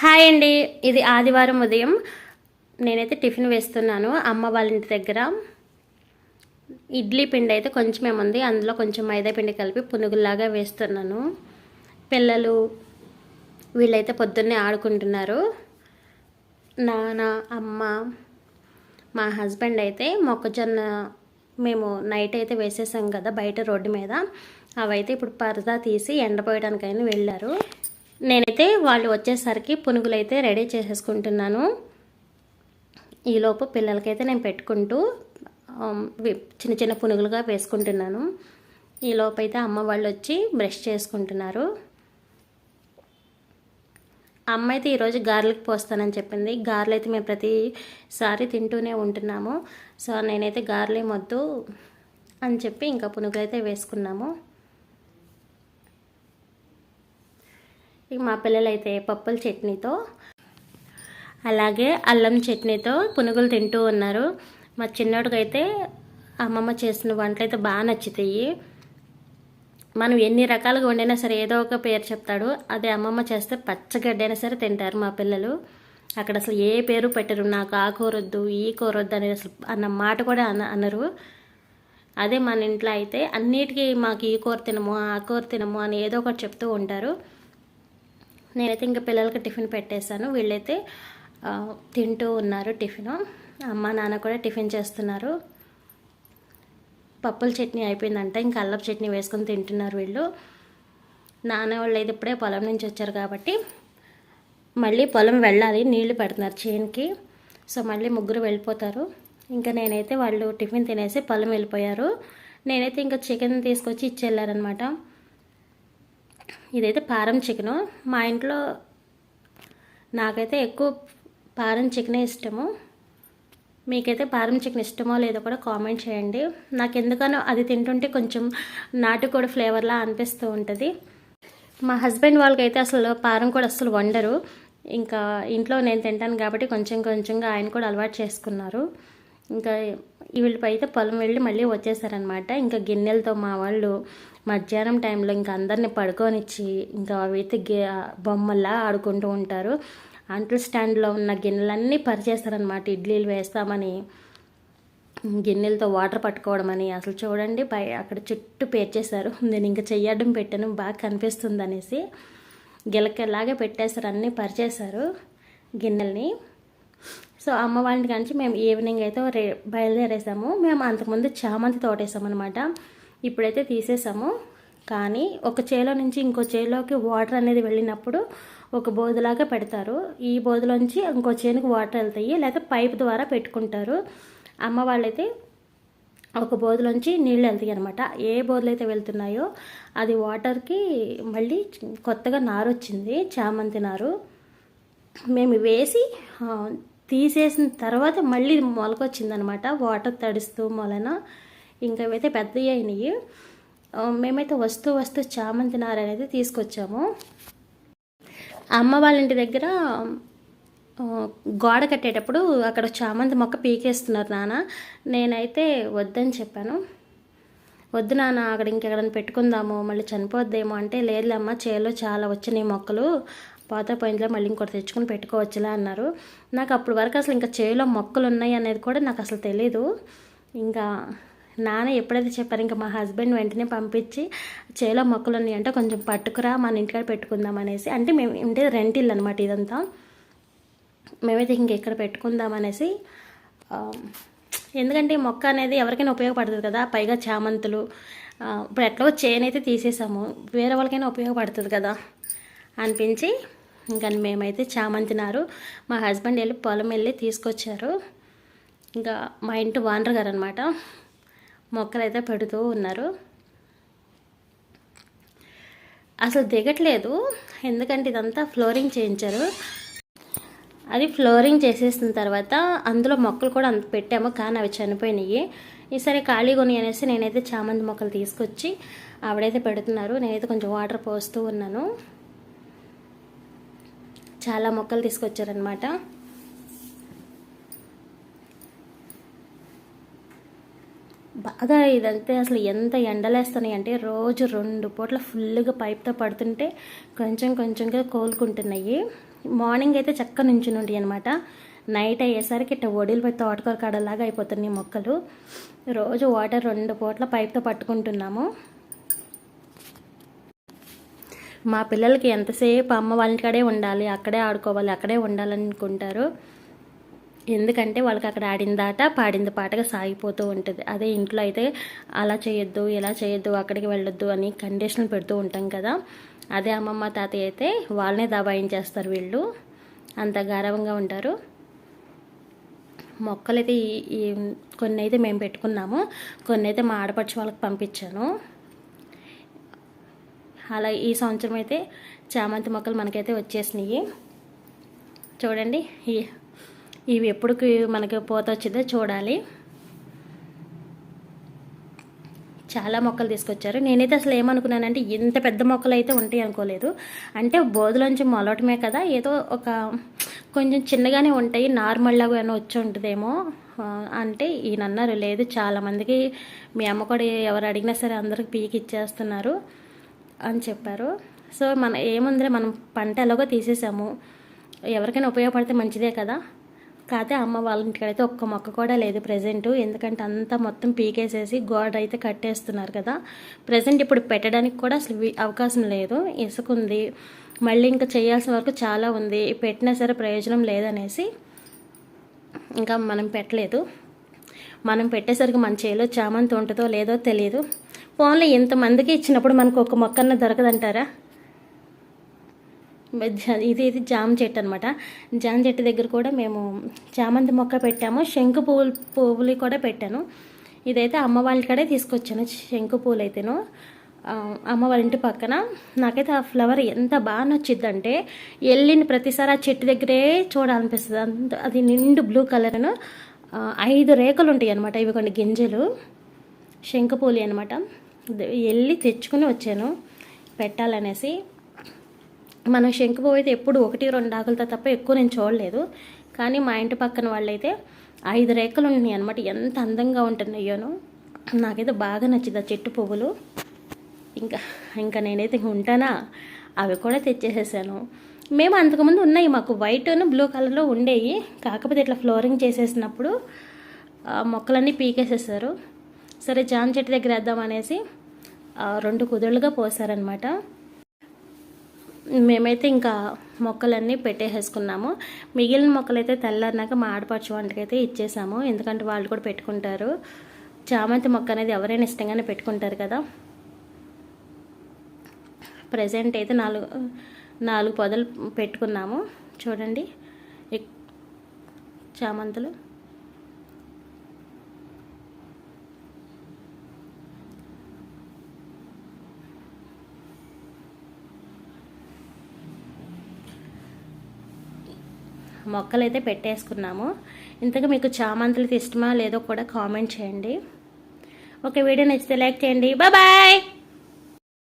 Hi అండి. ఇది ఆదివారం ఉదయం. నేనైతే టిఫిన్ వేస్తున్నాను. అమ్మ వాళ్ళ ఇంటి దగ్గర ఇడ్లీ పిండి అయితే కొంచెం ఏముంది. అందులో కొంచెం మైదా పిండి కలిపి పునుగుల్లాగా వేస్తున్నాను. పిల్లలు వీళ్ళైతే పొద్దున్నే ఆడుకుంటున్నారు. నాన్న అమ్మ మా హస్బెండ్ అయితే మొక్కజొన్న మేము నైట్ అయితే వేసేసాం కదా బయట రోడ్డు మీద. అవైతే ఇప్పుడు పరదా తీసి ఎండపోయడానికైనా వెళ్ళారు. నేనైతే వాళ్ళు వచ్చేసరికి పునుగులు అయితే రెడీ చేసేసుకుంటున్నాను. ఈలోపు పిల్లలకైతే నేను పెట్టుకుంటూ చిన్న చిన్న పునుగులుగా వేసుకుంటున్నాను. ఈలోపు అయితే అమ్మ వాళ్ళు వచ్చి బ్రష్ చేసుకుంటున్నారు. అమ్మ అయితే ఈరోజు గారెలకు పోస్తానని చెప్పింది. గారెలు అయితే మేము ప్రతిసారి తింటూనే ఉంటున్నాము. సో నేనైతే గారెలే మొద్దు అని చెప్పి ఇంకా పునుగులు అయితే వేసుకున్నాము. మా పిల్లలైతే పప్పుల చట్నీతో అలాగే అల్లం చట్నీతో పునుగులు తింటూ ఉన్నారు. మా చిన్నోడికైతే అమ్మమ్మ చేసిన వంటలు అయితే బాగా నచ్చుతాయి. మనం ఎన్ని రకాలుగా వండినా సరే ఏదో ఒక పేరు చెప్తాడు. అదే అమ్మమ్మ చేస్తే పచ్చగడ్డ అయినా సరే తింటారు మా పిల్లలు. అక్కడ అసలు ఏ పేరు పెట్టరు. నాకు ఆ కూర వద్దు ఈ కూర వద్దు అనేది అసలు అన్న మాట కూడా అన అనరు. అదే మన ఇంట్లో అయితే అన్నిటికీ మాకు ఈ కూర తినము ఆ కూర తినము అని ఏదో ఒకటి చెప్తూ ఉంటారు. నేనైతే ఇంకా పిల్లలకి టిఫిన్ పెట్టేశాను. వీళ్ళైతే తింటూ ఉన్నారు టిఫిన్. అమ్మ నాన్న కూడా టిఫిన్ చేస్తున్నారు. పప్పుల చట్నీ అయిపోయిందంట. ఇంకా అల్లపు చట్నీ వేసుకొని తింటున్నారు వీళ్ళు. నాన్న వాళ్ళు అయితే ఇప్పుడే పొలం నుంచి వచ్చారు కాబట్టి మళ్ళీ పొలం వెళ్ళాలి. నీళ్ళు పెడుతున్నారు చేనుకి. సో మళ్ళీ ముగ్గురు వెళ్ళిపోతారు. ఇంకా నేనైతే వాళ్ళు టిఫిన్ తినేసి పొలం వెళ్ళిపోయారు. నేనైతే ఇంకా చికెన్ తీసుకొచ్చి ఇచ్చేళ్ళారనమాట ఇదైతే పారం చికెను. మా ఇంట్లో నాకైతే ఎక్కువ పారం చికెనే ఇష్టము. మీకైతే పారం చికెన్ ఇష్టమో లేదో కూడా కామెంట్ చేయండి. నాకు ఎందుకనో అది తింటుంటే కొంచెం నాటుకోడి ఫ్లేవర్లా అనిపిస్తూ ఉంటుంది. మా హస్బెండ్ వాళ్ళకైతే అసలు పారం కూడా అసలు వండరు. ఇంకా ఇంట్లో నేను తింటాను కాబట్టి కొంచెం కొంచెంగా ఆయన కూడా అలవాటు చేసుకున్నారు. ఇంకా వీళ్ళపై అయితే పొలం వెళ్ళి మళ్ళీ వచ్చేసారనమాట. ఇంకా గిన్నెలతో మా వాళ్ళు మధ్యాహ్నం టైంలో ఇంకా అందరిని పడుకోనిచ్చి ఇంకా అవైతే గే బొమ్మల్లా ఆడుకుంటూ ఉంటారు. అంట్లు స్టాండ్లో ఉన్న గిన్నెలన్నీ పరిచేస్తారనమాట. ఇడ్లీలు వేస్తామని గిన్నెలతో వాటర్ పట్టుకోవడం అని అసలు చూడండి పై అక్కడ చుట్టూ పేర్చేశారు. నేను ఇంకా చెయ్యడం పెట్టాను బాగా కనిపిస్తుంది అనేసి గిలకెలాగే పెట్టేశారు అన్నీ పరిచేశారు గిన్నెల్ని. సో అమ్మ వాళ్ళ నుంచి మేము ఈవినింగ్ అయితే రే బయలుదేరేసాము. మేము అంతకుముందు చామంతి తోటేసాం అనమాట ఇప్పుడైతే తీసేసాము. కానీ ఒక చేలో నుంచి ఇంకో చేలోకి వాటర్ అనేది వెళ్ళినప్పుడు ఒక బోధలాగా పెడతారు. ఈ బోధలోంచి ఇంకో చేనుకి వాటర్ వెళ్తాయి లేకపోతే పైప్ ద్వారా పెట్టుకుంటారు. అమ్మ వాళ్ళైతే ఒక బోధలోంచి నీళ్ళు వెళ్తాయి అనమాట ఏ బోధలు అయితే వెళ్తున్నాయో అది వాటర్కి మళ్ళీ కొత్తగా నారు వచ్చింది చామంతి నారు. మేము వేసి తీసేసిన తర్వాత మళ్ళీ మొలకొచ్చిందనమాట. వాటర్ తడుస్తూ మొలన ఇంకా ఇవైతే పెద్దవి అయినాయి. మేమైతే వస్తూ వస్తూ చామంతి నార అనేది తీసుకొచ్చాము. అమ్మ వాళ్ళ ఇంటి దగ్గర గోడ కట్టేటప్పుడు అక్కడ చామంతి మొక్క పీకేస్తున్నారు నాన్న. నేనైతే వద్దని చెప్పాను. వద్దు నాన్న అక్కడ ఇంకెక్కడైనా పెట్టుకుందాము మళ్ళీ చనిపోద్దేమో అంటే లేదులే అమ్మ చేలో చాలా వచ్చినాయి మొక్కలు. పాత పోయిందిలో మళ్ళీ ఇంకోటి తెచ్చుకొని పెట్టుకోవచ్చులా అన్నారు. నాకు అప్పటి వరకు అసలు ఇంకా చేలో మొక్కలు ఉన్నాయి అనేది కూడా నాకు అసలు తెలీదు. ఇంకా నాన్న ఎప్పుడైతే చెప్పారు ఇంకా మా హస్బెండ్ వెంటనే పంపించి చేలో మొక్కలు ఉన్నాయి అంటే కొంచెం పట్టుకురా మన ఇంటికాడ పెట్టుకుందాం అనేసి. అంటే మేము ఇంటి రెంట్ ఇల్లు అనమాట ఇదంతా. మేమైతే ఇంక ఇక్కడ పెట్టుకుందాం అనేసి ఎందుకంటే ఈ మొక్క అనేది ఎవరికైనా ఉపయోగపడుతుంది కదా పైగా చామంతులు. ఇప్పుడు ఎట్లా చేనైతే తీసేసాము వేరే వాళ్ళకైనా ఉపయోగపడుతుంది కదా అనిపించి ఇంకా మేమైతే చామంతి నారు మా హస్బెండ్ వెళ్ళి పొలం వెళ్ళి తీసుకొచ్చారు. ఇంకా మా ఇంటి వానర్ గారు అనమాట మొక్కలు అయితే పెడుతూ ఉన్నారు. అసలు దిగట్లేదు. ఎందుకంటే ఇదంతా ఫ్లోరింగ్ చేయించారు. అది ఫ్లోరింగ్ చేసేసిన తర్వాత అందులో మొక్కలు కూడా అంత పెట్టాము. కానీ అవి చనిపోయినాయి. ఈసారి ఖాళీ కొని అనేసి నేనైతే చామంతి మొక్కలు తీసుకొచ్చి ఆవిడైతే పెడుతున్నారు. నేనైతే కొంచెం వాటర్ పోస్తూ ఉన్నాను. చాలా మొక్కలు తీసుకొచ్చారనమాట బాగా ఇదంతే అసలు ఎంత ఎండలేస్తున్నాయి అంటే రోజు రెండు పూట్ల ఫుల్గా పైప్తో పడుతుంటే కొంచెం కొంచెంగా కోలుకుంటున్నాయి. మార్నింగ్ అయితే చక్క నుంచునుండి అనమాట నైట్ అయ్యేసరికి ఇట్లా ఒడిలు తోటకూర కడలాగా అయిపోతున్నాయి మొక్కలు. రోజు వాటర్ రెండు పూట్ల పైప్తో పట్టుకుంటున్నాము. మా పిల్లలకి ఎంతసేపు అమ్మ వాళ్ళ కాడే ఉండాలి అక్కడే ఆడుకోవాలి అక్కడే ఉండాలని అనుకుంటారు ఎందుకంటే వాళ్ళకి అక్కడ ఆడిన దాట పాడింది పాటగా సాగిపోతూ ఉంటుంది. అదే ఇంట్లో అయితే అలా చేయొద్దు ఇలా చేయొద్దు అక్కడికి వెళ్ళొద్దు అని కండిషన్లు పెడుతూ ఉంటాం కదా. అదే అమ్మమ్మ తాతయ్య అయితే వాళ్ళనే దబాయించేస్తారు వీళ్ళు. అంత గారవంగా ఉంటారు. మొక్కలైతే ఈ కొన్ని అయితే మేము పెట్టుకున్నాము. కొన్ని అయితే మా ఆడపడిచి వాళ్ళకి పంపించాను. అలా ఈ సంవత్సరం అయితే చామంతి మొక్కలు మనకైతే వచ్చేసినాయి. చూడండి ఈ ఇవి ఎప్పుడుకి మనకి పోత వచ్చిందో చూడాలి. చాలా మొక్కలు తీసుకొచ్చారు. నేనైతే అసలు ఏమనుకున్నానంటే ఇంత పెద్ద మొక్కలు అయితే ఉంటాయి అనుకోలేదు. అంటే బోధలోంచి మొలవటమే కదా ఏదో ఒక కొంచెం చిన్నగానే ఉంటాయి నార్మల్లాగా ఏమైనా వచ్చి ఉంటుందేమో. అంటే ఈయన అన్నారు లేదు చాలామందికి మీ అమ్మ కూడా ఎవరు అడిగినా సరే అందరికి పీకి ఇచ్చేస్తున్నారు. అని చెప్పారు. సో మన ఏముందిలే మనం పంట ఎలాగో తీసేసాము. ఎవరికైనా ఉపయోగపడితే మంచిదే కదా. కాకపోతే అమ్మ వాళ్ళ ఇంటికైతే ఒక్క మొక్క కూడా లేదు ప్రజెంట్ ఎందుకంటే అంతా మొత్తం పీకేసేసి గోడ అయితే కట్టేస్తున్నారు కదా. ప్రజెంట్ ఇప్పుడు పెట్టడానికి కూడా అసలు అవకాశం లేదు. ఇసుక ఉంది. మళ్ళీ ఇంకా చేయాల్సిన వరకు చాలా ఉంది. పెట్టినా సరే ప్రయోజనం లేదనేసి ఇంకా మనం పెట్టలేదు. మనం పెట్టేసరికి మన చేలో చామంతి ఉంటుందో లేదో తెలియదు ఫోన్లో ఇంతమందికి ఇచ్చినప్పుడు మనకు ఒక మొక్కన్న దొరకదంటారా? ఇది ఇది జామ చెట్టు అనమాట జామ చెట్టు దగ్గర కూడా మేము చామంతి మొక్క పెట్టాము. శంకు పువ్వులు పువ్వులు కూడా పెట్టాను. ఇదైతే అమ్మ వాళ్ళ కడే తీసుకొచ్చాను శంకు పువ్వులు అయితేను. అమ్మ వాళ్ళ ఇంటి పక్కన. నాకైతే ఆ ఫ్లవర్ ఎంత బాగా నచ్చిందంటే వెళ్ళిన ప్రతిసారి ఆ చెట్టు దగ్గరే చూడాలనిపిస్తుంది. అంత అది నిండు బ్లూ కలర్ను ఐదు రేకులు ఉంటాయి అనమాట ఇవి కొన్ని గింజలు. శంకుపూలి అనమాట వెళ్ళి తెచ్చుకుని వచ్చాను పెట్టాలనేసి. మనం శంకు పువ్వు అయితే ఎప్పుడు ఒకటి రెండు ఆకులతో తప్ప ఎక్కువ నేను చూడలేదు. కానీ మా ఇంటి పక్కన వాళ్ళైతే ఐదు రేఖలు ఉన్నాయి అనమాట ఎంత అందంగా ఉంటున్నాయోను నాకైతే బాగా నచ్చింది ఆ చెట్టు పువ్వులు. ఇంకా ఇంకా నేనైతే ఉంటానా? అవి కూడా తెచ్చేసేసాను. మేము అంతకుముందు ఉన్నాయి మాకు వైట్ బ్లూ కలర్లో ఉండేవి కాకపోతే ఇట్లా ఫ్లోరింగ్ చేసేసినప్పుడు మొక్కలన్నీ పీకేసేసారు. సరే జామ చెట్టు దగ్గర వేద్దామనేసి రెండు కుదురులుగా పోసారనమాట మేమైతే ఇంకా మొక్కలన్నీ పెట్టేసేసుకున్నాము. మిగిలిన మొక్కలైతే తెల్లారినాక మా ఆడపడుచు వంటకైతే ఇచ్చేసాము. ఎందుకంటే వాళ్ళు కూడా పెట్టుకుంటారు. చామంతి మొక్క అనేది ఎవరైనా ఇష్టంగానే పెట్టుకుంటారు కదా. ప్రజెంట్ అయితే నాలుగు నాలుగు పొదలు పెట్టుకున్నాము. చూడండి చామంతులు. మొక్కలైతే పెట్టేసుకున్నాము. ఇంతగా మీకు చామంతులకి ఇష్టమా లేదో కూడా కామెంట్ చేయండి. ఒక వీడియో నచ్చితే లైక్ చేయండి. బాయ్!